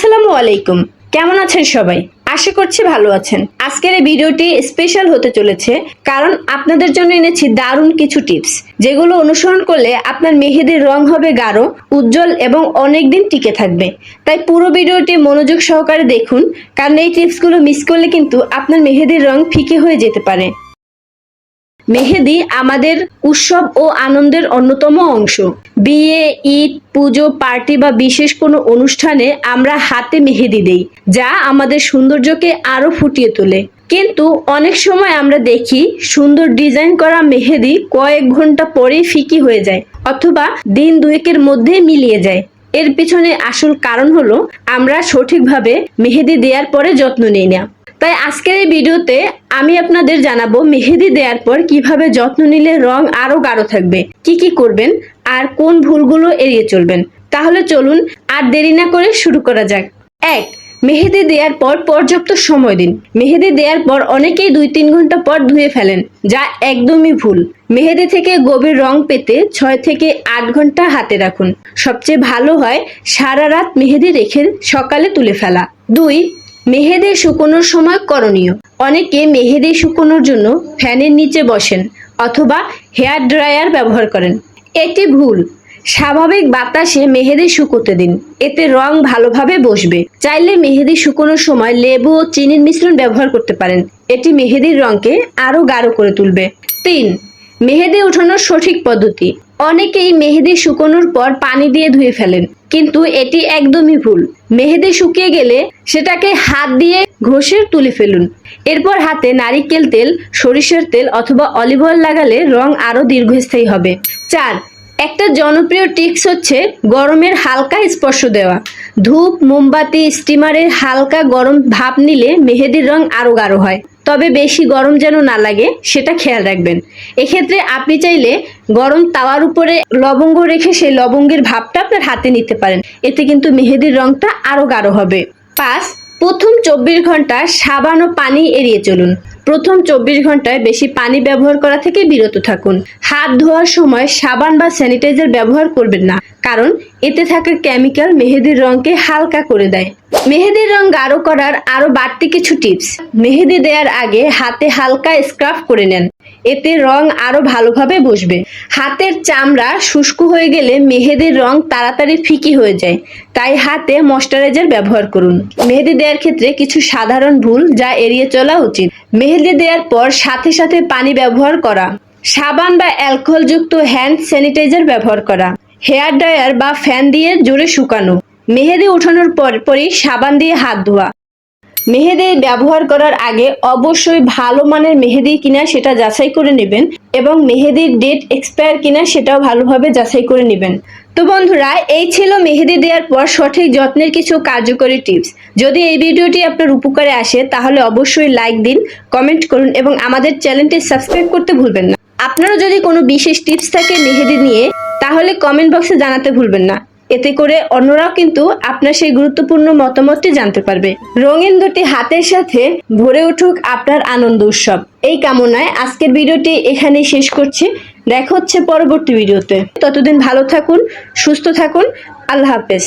আসসালামু আলাইকুম। কেমন আছেন সবাই? আশা করছি ভালো আছেন। আজকের এই ভিডিওটি স্পেশাল হতে চলেছে কারণ আপনাদের জন্য এনেছি দারুণ কিছু টিপস যেগুলো অনুসরণ করলে আপনার মেহেদির রং হবে গাঢ়, উজ্জ্বল এবং অনেক দিন টিকে থাকবে। তাই পুরো ভিডিওটি মনোযোগ সহকারে দেখুন, কারণ এই টিপসগুলো মিস করলে কিন্তু আপনার মেহেদির রং ফিকে হয়ে যেতে পারে। মেহেদি আমাদের উৎসব ও আনন্দের অন্যতম অংশ। বিয়ে, ঈদ, পুজো, পার্টি বা বিশেষ কোনো অনুষ্ঠানে আমরা হাতে মেহেদি দেই, যা আমাদের সৌন্দর্যকে আরও ফুটিয়ে তোলে। কিন্তু অনেক সময় আমরা দেখি সুন্দর ডিজাইন করা মেহেদি কয়েক ঘণ্টা পরেই ফিকি হয়ে যায় অথবা দিন দুয়েকের মধ্যে মিলিয়ে যায়। এর পিছনে আসল কারণ হলো, আমরা সঠিকভাবে মেহেদি দেওয়ার পরে যত্ন নিই না। তাই আজকের এই ভিডিওতে আমি আপনাদের জানাব মেহেদি দেওয়ার পর কীভাবে যত্ন নিলে রং আরও গাঢ় থাকবে, কি কি করবেন, আর কোন ভুলগুলো এড়িয়ে চলবেন। তাহলে চলুন আর দেরি না করে শুরু করা যাক। এক, মেহেদি দেওয়ার পর পর্যাপ্ত সময় দিন। মেহেদি দেওয়ার পর অনেকেই দুই তিন ঘণ্টা পর ধুয়ে ফেলেন, যা একদমই ভুল। মেহেদি থেকে গভীর রং পেতে ছয় থেকে আট ঘণ্টা হাতে রাখুন। সবচেয়ে ভালো হয় সারা রাত মেহেদি রেখে সকালে তুলে ফেলা। দুই মেহেদি শুকোনোর সময় করণীয়। অনেকে মেহেদি শুকোনোর জন্য ফ্যানের নিচে বসেন অথবা হেয়ার ড্রায়ার ব্যবহার করেন। এটি ভুল। স্বাভাবিক বাতাসে মেহেদি শুকোতে দিন। এতে রং ভালোভাবে বসবে। চাইলে মেহেদি শুকোনোর সময় লেবু ও চিনির মিশ্রণ ব্যবহার করতে পারেন। এটি মেহেদির রংকে আরও গাঢ় করে তুলবে। তিন, মেহেদি উঠানোর সঠিক পদ্ধতি। অনেকেই মেহেদি শুকোনোর পর পানি দিয়ে ধুয়ে ফেলেন। কিন্তু এটি একদমই ভুল। মেহেদি শুকিয়ে গেলে সেটাকে হাত দিয়ে ঘষে তুলে ফেলুন। এরপর হাতে নারিকেল তেল, সরিষার তেল অথবা অলিভ অয়েল লাগালে রং আরও দীর্ঘস্থায়ী হবে। চার একটা জনপ্রিয় টিপস হচ্ছে গরমের হালকা স্পর্শ দেওয়া। ধূপ, মোমবাতি স্টিমারের হালকা গরম ভাপ নিলে মেহেদির রং আরও গাঢ় হয়। তবে বেশি গরম যেন না লাগে, সেটা খেয়াল রাখবেন। এক্ষেত্রে আপনি চাইলে গরম তাওয়ার উপরে লবঙ্গ রেখে সেই লবঙ্গের ভাবটা আপনার হাতে নিতে পারেন। এতে কিন্তু মেহেদির রংটা আরও গাঢ় হবে। পাঁচ, প্রথম চব্বিশ ঘণ্টা সাবান ও পানি এড়িয়ে চলুন। প্রথম চব্বিশ ঘন্টায় বেশি পানি ব্যবহার করা থেকে বিরত থাকুন। হাত ধোয়ার সময় সাবান বা স্যানিটাইজার ব্যবহার করবেন না, কারণ এতে থাকা কেমিক্যাল মেহেদির রংকে হালকা করে দেয়। মেহেদির রং গাঢ় করার আরও বাড়তি কিছু টিপস। মেহেদি দেওয়ার আগে হাতে হালকা স্ক্রাফ করে নেন। এতে রং আরও ভালোভাবে বসবে। হাতের চামড়া শুষ্ক হয়ে গেলে মেহেদির রং তাড়াতাড়ি ফিকি হয়ে যায়। তাই হাতে ময়শ্চারাইজার ব্যবহার করুন। মেহেদি দেওয়ার ক্ষেত্রে কিছু সাধারণ ভুল যা এড়িয়ে চলা উচিত। মেহেদি দেওয়ার পর সাথে সাথে পানি ব্যবহার করা। সাবান বা অ্যালকোহলযুক্ত হ্যান্ড স্যানিটাইজার ব্যবহার করা। হেয়ার ড্রায়ার বা ফ্যান দিয়ে জোরে শুকানো। মেহেদি উঠানোর পর পরই সাবান দিয়ে হাত ধোয়া। মেহেদি ব্যবহার করার আগে অবশ্যই ভালো মানের মেহেদি কিনা সেটা যাচাই করে নেবেন এবং মেহেদির ডেট এক্সপায়ার কিনা সেটাও ভালোভাবে যাচাই করে নেবেন। তো বন্ধুরা, এই ছিল মেহেদি দেওয়ার পর সঠিক যত্নের কিছু কার্যকরী টিপস যদি এই ভিডিওটি আপনার উপকারে আসে, তাহলে অবশ্যই লাইক দিন কমেন্ট করুন এবং আমাদের চ্যানেলটি সাবস্ক্রাইব করতে ভুলবেন না। আপনারও যদি কোনো বিশেষ টিপস থাকে মেহেদি নিয়ে, তাহলে কমেন্ট বক্সে জানাতে ভুলবেন না। এতে করে অন্যরাও কিন্তু আপনার সেই গুরুত্বপূর্ণ মতামতটি জানতে পারবে। রঙিন দুটি হাতের সাথে ভরে উঠুক আপনার আনন্দ উৎসব। এই কামনায় আজকের ভিডিওটি এখানেই শেষ করছি। দেখা হচ্ছে পরবর্তী ভিডিওতে। ততদিন ভালো থাকুন, সুস্থ থাকুন। আল্লাহ হাফেজ।